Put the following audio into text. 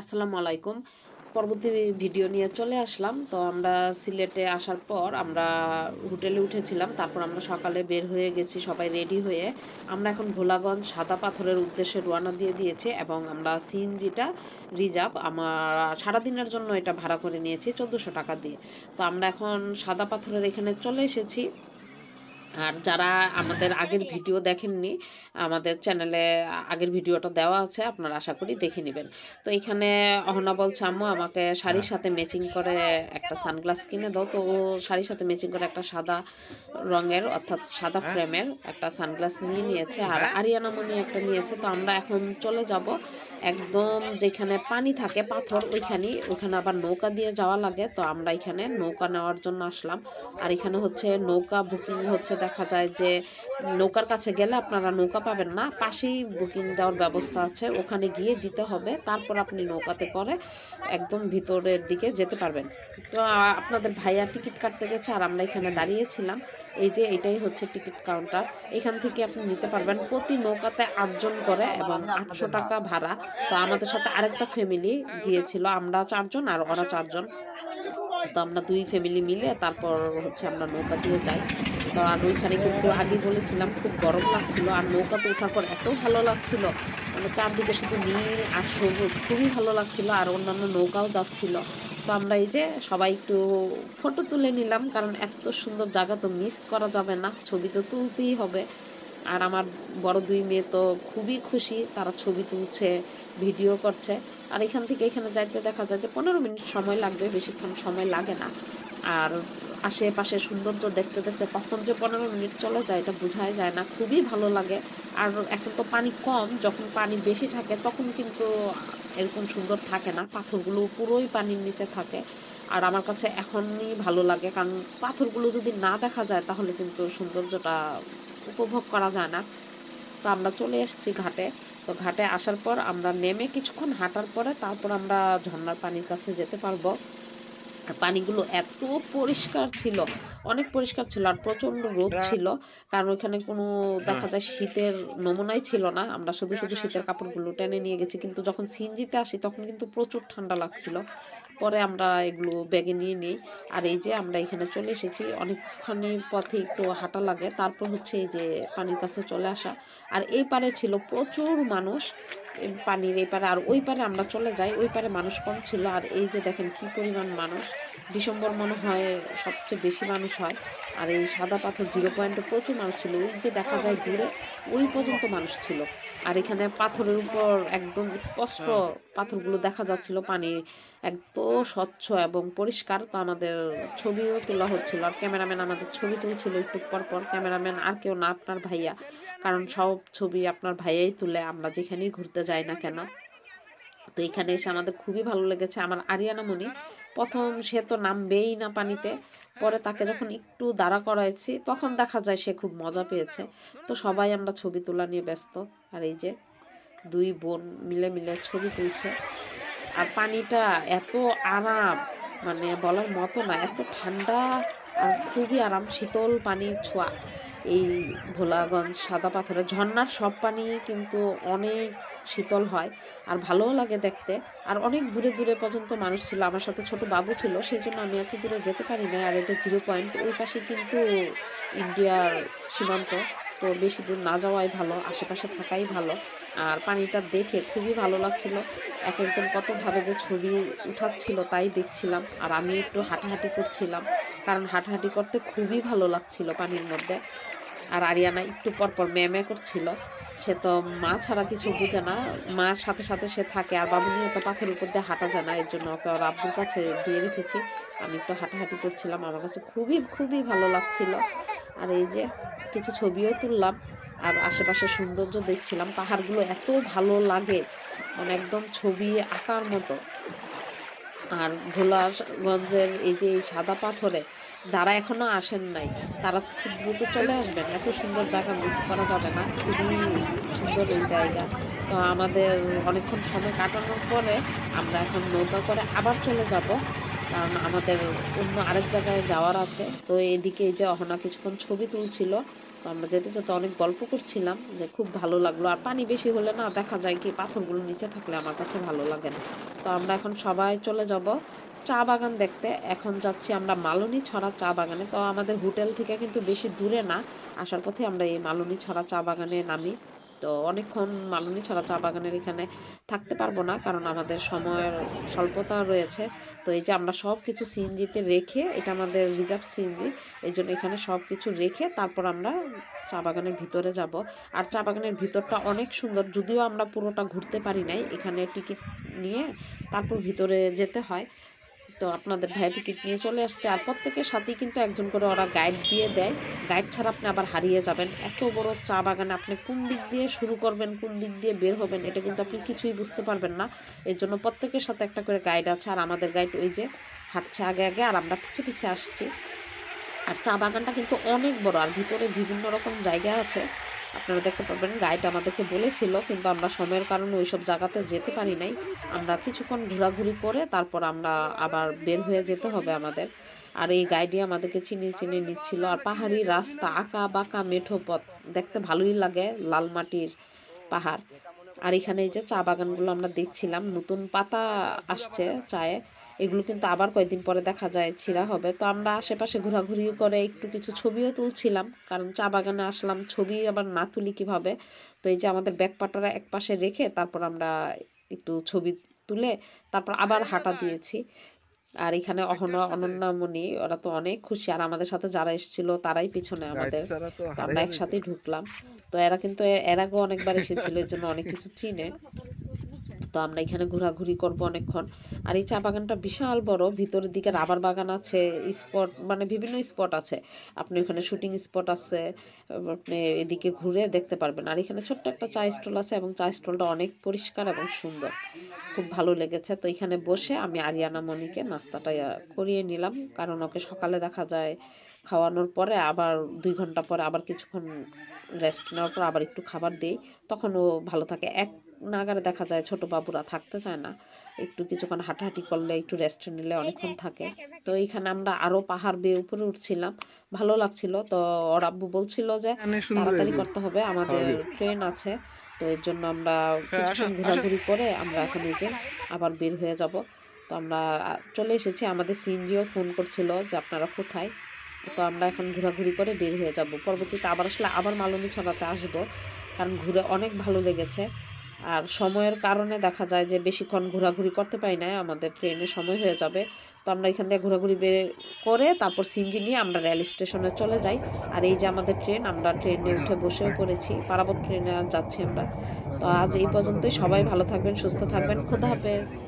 আসসালামু আলাইকুম। পরবর্তী ভিডিও নিয়ে চলে আসলাম। তো আমরা সিলেটে আসার পর আমরা হোটেলে উঠেছিলাম। তারপর আমরা সকালে বের হয়ে গেছি, সবাই রেডি হয়ে। আমরা এখন ভোলাগঞ্জ সাদা পাথরের উদ্দেশ্যে রওনা দিয়ে দিয়েছি এবং আমরা সিএনজিটা রিজার্ভ আমার সারাদিনের জন্য এটা ভাড়া করে নিয়েছি চোদ্দোশো টাকা দিয়ে। তো আমরা এখন সাদা পাথরের এখানে চলে এসেছি। আর যারা আমাদের আগের ভিডিও দেখেননি আমাদের চ্যানেলে আগের ভিডিওটা দেওয়া আছে আপনারা আশা করি দেখে নেবেন। তো এখানে অহনা বলছে আম্মু আমাকে শাড়ির সাথে ম্যাচিং করে একটা সানগ্লাস কিনে দাও। তো ও শাড়ির সাথে ম্যাচিং করে একটা সাদা রঙের অর্থাৎ সাদা ফ্রেমের একটা সানগ্লাস নিয়ে নিয়েছে। আর আরিয়ানা মনি একটা নিয়েছে। তো আমরা এখন চলে যাব একদম যেখানে পানি থাকে, পাথর ওইখানে ওইখানে আবার নৌকা দিয়ে যাওয়া লাগে, তো আমরা এখানে নৌকা নেওয়ার জন্য আসলাম। আর এখানে হচ্ছে নৌকা বুকিং হচ্ছে, দেখা যায় যে নৌকার কাছে গেলে আপনারা নৌকা পাবেন না, পাশেই বুকিং দেওয়ার ব্যবস্থা আছে, ওখানে গিয়ে দিতে হবে, তারপর আপনি নৌকাতে করে একদম ভিতরের দিকে যেতে পারবেন। তো আপনাদের ভাইয়া টিকিট কাটতে গেছে, আর আমরা এখানে দাঁড়িয়েছিলাম। এই যে এটাই হচ্ছে টিকিট কাউন্টার। এখান থেকে আপনি নিতে পারবেন প্রতি নৌকাতে আটজন করে এবং আটশো টাকা ভাড়া। তো আমাদের সাথে আরেকটা ফ্যামিলি গিয়েছিল, আমরা চারজন আর ওরা চারজন। তো আমরা দুই ফ্যামিলি মিলে তারপর হচ্ছে আমরা নৌকা দিয়ে যাই। তো আর ওইখানে কিন্তু আগে বলেছিলাম, খুব গরম লাগছিল আর নৌকাতে ওঠার পর এত ভালো লাগছিল। মানে চারদিকে শুধু নীল আর সবুজ, খুবই ভালো লাগছিল আর অন্যান্য নৌকাও যাচ্ছিল। তো আমরা এই যে সবাই একটু ফটো তুলে নিলাম, কারণ এত সুন্দর জায়গা তো মিস করা যাবে না, ছবি তো তুলতেই হবে। আর আমার বড় দুই মেয়ে তো খুবই খুশি, তারা ছবি তুলছে। ভিডিও করছে। আর এখান থেকে এখানে যাইতে দেখা যায় যে পনেরো মিনিট সময় লাগবে, বেশিক্ষণ সময় লাগে না। আর আশেপাশে সৌন্দর্য দেখতে দেখতে কখন যে পনেরো মিনিট চলে যায়, এটা বোঝাই যায় না। খুবই ভালো লাগে। আর এখন তো পানি কম, যখন পানি বেশি থাকে তখন কিন্তু এরকম সুন্দর থাকে না। পাথরগুলো পুরোই পানির নিচে থাকে। আর আমার কাছে এখনই ভালো লাগে, কারণ পাথরগুলো যদি না দেখা যায় তাহলে কিন্তু সৌন্দর্যটা উপভোগ করা যায় না। তো আমরা চলে এসেছি ঘাটে। তো ঘাটে আসার পর আমরা নেমে কিছুক্ষণ হাঁটার পরে তারপর আমরা ঝর্ণার পানির কাছে যেতে পারব। পানিগুলো এত পরিষ্কার ছিল অনেক পরিষ্কার ছিল আর প্রচণ্ড রোদ ছিল। কারণ ওখানে কোনো দেখা যায় শীতের নমুনাই ছিল না। আমরা শুধু শুধু শীতের কাপড়গুলো টেনে নিয়ে গেছি। কিন্তু যখন সিনজিতে আসি তখন কিন্তু প্রচুর ঠান্ডা লাগছিল। পরে আমরা এগুলো ব্যাগে নিয়ে নিই। আর এই যে আমরা এখানে চলে এসেছি অনেকখানি পথে একটু হাঁটা লাগে। তারপর হচ্ছে এই যে পানির কাছে চলে আসা। আর এই পারে ছিল প্রচুর মানুষ। পানির এই পারে আর ওই পারে আমরা চলে যাই ওই পারে মানুষ কম ছিল। আর এই যে দেখেন কি পরিমাণ মানুষ। ডিসেম্বর মনে হয় সবচেয়ে বেশি মানুষ হয়। আর এই সাদা পাথর জিরো পয়েন্টে প্রচুর মানুষ ছিল। ওই যে দেখা যায় দূরে ওই পর্যন্ত মানুষ ছিল। আর এখানে পাথরের উপর একদম স্পষ্ট পাথরগুলো দেখা যাচ্ছিল। পানি একদম স্বচ্ছ এবং পরিষ্কার তো আমাদের ছবিও তোলা হচ্ছিল। আর ক্যামেরাম্যান আমাদের ছবি তুলছিল একটু পর পর। ক্যামেরাম্যান আর কেউ না আপনার ভাইয়া। কারণ সব ছবি আপনার ভাইয়াই তুলে। আমরা যেখানেই ঘুরতে যাই না কেন তো এখানে এসে আমাদের খুবই ভালো লেগেছে আমার আরিয়ানা মনি। প্রথম সে তো নামবেই না পানিতে, পরে তাকে যখন একটু দাঁড়া করাইছি, তখন দেখা যায় সে খুব মজা পেয়েছে। তো সবাই আমরা ছবি তোলা নিয়ে ব্যস্ত, আর এই যে দুই বোন মিলে মিলে ছবি তুলছে। আর পানিটা এত আরাম মানে বলার মতো না, এত ঠান্ডা আর খুবই আরাম, শীতল পানির ছোঁয়া। এই ভোলাগঞ্জ সাদা পাথরের ঝর্ণার সব পানি কিন্তু অনেক শীতল হয় আর ভালোও লাগে দেখতে। আর অনেক দূরে দূরে পর্যন্ত মানুষ ছিল, আমার সাথে ছোট বাবু ছিল, সেই জন্য আমি এত দূরে যেতে পারি না আর এটা জিরো পয়েন্ট ওই পাশে কিন্তু ইন্ডিয়ার সীমান্ত। তো বেশি দূর না যাওয়াই ভালো, আশেপাশে থাকাই ভালো। আর পানিটা দেখে খুবই ভালো লাগছিল। এক একজন কত ভাবে যে ছবি উঠাচ্ছিল তাই দেখছিলাম। আর আমি একটু হাঁটাহাঁটি করছিলাম, কারণ হাঁটাহাঁটি করতে খুবই ভালো লাগছিল পানির মধ্যে। আর আরিয়ানা একটু পর পর ম্যামে করছিল। সে তো মা ছাড়া কিছু বুঝে না। মার সাথে সাথে সে থাকে আর বাবু নিয়ে তো পাথরের উপর দিয়ে হাঁটা যায় না। এর জন্য ওকে ওর আব্বুর কাছে দিয়ে রেখেছি। আমি একটু হাঁটাহাঁটি করছিলাম। আমার কাছে খুবই খুবই ভালো লাগছিল। আর এই যে কিছু ছবিও তুললাম আর আশেপাশে সৌন্দর্য দেখছিলাম। পাহাড়গুলো এত ভালো লাগে। মানে একদম ছবি আঁকার মতো। আর ভোলাগঞ্জের এই যে সাদা পাথরে যারা এখনও আসেন নাই, তারা খুব দ্রুত চলে আসবেন। এত সুন্দর জায়গা মিস করা যাবে না, খুবই সুন্দর এই জায়গা। তো আমাদের অনেকক্ষণ সময় কাটানোর পরে আমরা এখন নৌকা করে আবার চলে যাব। কারণ আমাদের অন্য আরেক জায়গায় যাওয়ার আছে। তো এদিকে এই যে অহনা কিছুক্ষণ ছবি তুলছিল তো আমরা যেতে যেতে অনেক গল্প করছিলাম যে খুব ভালো লাগল। আর পানি বেশি হলে না দেখা যায় কি পাথরগুলো নিচে থাকলে আমার কাছে ভালো লাগে না। তো আমরা এখন সবাই চলে যাব চা বাগান দেখতে। এখন যাচ্ছি আমরা মালনী ছড়া চা বাগানে। তো আমাদের হোটেল থেকে কিন্তু বেশি দূরে না। আসার পথে আমরা এই মালনী ছড়া চা বাগানে নামি। তো অনেকক্ষণ মালনী ছড়া চা বাগানের এখানে থাকতে পারব না, কারণ আমাদের সময়ের স্বল্পতা রয়েছে। তো এই যে আমরা সব কিছু সিএনজিতে রেখে, এটা আমাদের রিজার্ভ সিএনজি, এই জন্য এখানে সব কিছু রেখে তারপর আমরা চা বাগানের ভিতরে যাব। আর চা বাগানের ভিতরটা অনেক সুন্দর, যদিও আমরা পুরোটা ঘুরতে পারি নাই, এখানে টিকিট নিয়ে তারপর ভিতরে যেতে হয়। তো আপনাদের ভাই টিকিট নিয়ে চলে আসছে আর প্রত্যেকের সাথেই কিন্তু একজন করে ওরা গাইড দিয়ে দেয়। গাইড ছাড়া আপনি আবার হারিয়ে যাবেন। এত বড় চা বাগানে আপনি কোন দিক দিয়ে শুরু করবেন, কোন দিক দিয়ে বের হবেন, এটা কিন্তু আপনি কিছুই বুঝতে পারবেন না। এর জন্য প্রত্যেকের সাথে একটা করে গাইড আছে আর আমাদের গাইড ওই যে হাঁটছে আগে আগে আর আমরা পিছে পিছে আসছি। আর চা বাগানটা কিন্তু অনেক বড় আর ভিতরে বিভিন্ন রকম জায়গা আছে। আপনারা দেখতে পাবেন গাইড আমাদেরকে বলেছিল, কিন্তু আমরা সময়ের কারণে ওইসব জায়গাতে যেতে পারি নাই। আমরা কিছুক্ষণ ঘোরাঘুরি করে তারপর আমরা আবার বের হয়ে যেতে হবে আমাদের। আর এই গাইডই আমাদেরকে চিনি চিনি নিচ্ছিল। আর পাহাড়ি রাস্তা, আঁকা বাঁকা মেঠো পথ, দেখতে ভালোই লাগে লাল মাটির পাহাড়। আর এখানে এই যে চা বাগানগুলো আমরা দেখছিলাম, নতুন পাতা আসছে চায়ে। এগুলো কিন্তু আবার কয়েকদিন পরে দেখা যায় ছিঁড়া হবে। তো আমরা আশেপাশে ঘোরাঘুরি করে একটু কিছু ছবিও তুলছিলাম কারণ চা বাগানে আসলাম ছবি আবার না তুলি কীভাবে? তো এই যে আমাদের ব্যাকপাটারা এক পাশে রেখে তারপর আমরা একটু ছবি তুলে তারপর আবার হাঁটা দিয়েছি। আর এখানে অহনা অনন্যামণি ওরা তো অনেক খুশি। আর আমাদের সাথে যারা এসেছিল তারাই পিছনে আমাদের। আমরা একসাথেই ঢুকলাম। তো এরা কিন্তু এর আগেও অনেকবার এসেছিল এর জন্য অনেক কিছু চিনে। তো আমরা এখানে ঘোরাঘুরি করব অনেকক্ষণ। আর এই চা বাগানটা বিশাল বড়, ভিতরের দিকে রাবার বাগান আছে, স্পট মানে বিভিন্ন স্পট আছে। আপনি ওখানে শুটিং স্পট আছে, আপনি এদিকে ঘুরে দেখতে পারবেন। আর এখানে ছোট্ট একটা চা স্টল আছে এবং চা স্টলটা অনেক পরিষ্কার এবং সুন্দর। খুব ভালো লেগেছে। তো এখানে বসে আমি আরিয়ানা মনিকে নাস্তাটা করিয়ে নিলাম। কারণ ওকে সকালে দেখা যায় খাওয়ানোর পরে আবার দুই ঘণ্টা পরে আবার কিছুক্ষণ রেস্ট নেওয়ার পর আবার একটু খাবার দিই। তখন ও ভালো থাকে। এক নাগারে দেখা যায় ছোট বাবুরা থাকতে চায় না। একটু কিছুক্ষণ হাঁটাহাঁটি করলে একটু রেস্ট নিলে অনেকক্ষণ থাকে। তো এইখানে আমরা আরও পাহাড় বেয়ে উপরে উঠছিলাম। ভালো লাগছিল। তো ওর আব্বু বলছিল যে তাড়াতাড়ি করতে হবে। আমাদের ট্রেন আছে। তো এর জন্য আমরা কিছুক্ষণ ঘোরাঘুরি করে আমরা এখন এই যে আবার বের হয়ে যাব। তো আমরা চলে এসেছি। আমাদের সিনজিও ফোন করছিল যে আপনারা কোথায়? তো আমরা এখন ঘোরাঘুরি করে বের হয়ে যাব। পরবর্তীতে আবার আসলে আবার মালনী ছড়াতে আসব। কারণ ঘুরে অনেক ভালো লেগেছে। আর সময়ের কারণে দেখা যায় যে বেশিক্ষণ ঘোরাঘুরি করতে পারি না আমাদের ট্রেনে সময় হয়ে যাবে। তো আমরা এখান থেকে ঘোরাঘুরি বের করে তারপর সিনজি নিয়ে আমরা রেল স্টেশনে চলে যাই। আর এই যে আমাদের ট্রেন, আমরা ট্রেনে উঠে বসেও পড়েছি, পারাবত ট্রেনে যাচ্ছি আমরা। তো আজ এই পর্যন্তই। সবাই ভালো থাকবেন, সুস্থ থাকবেন। খুদা হাফেজ।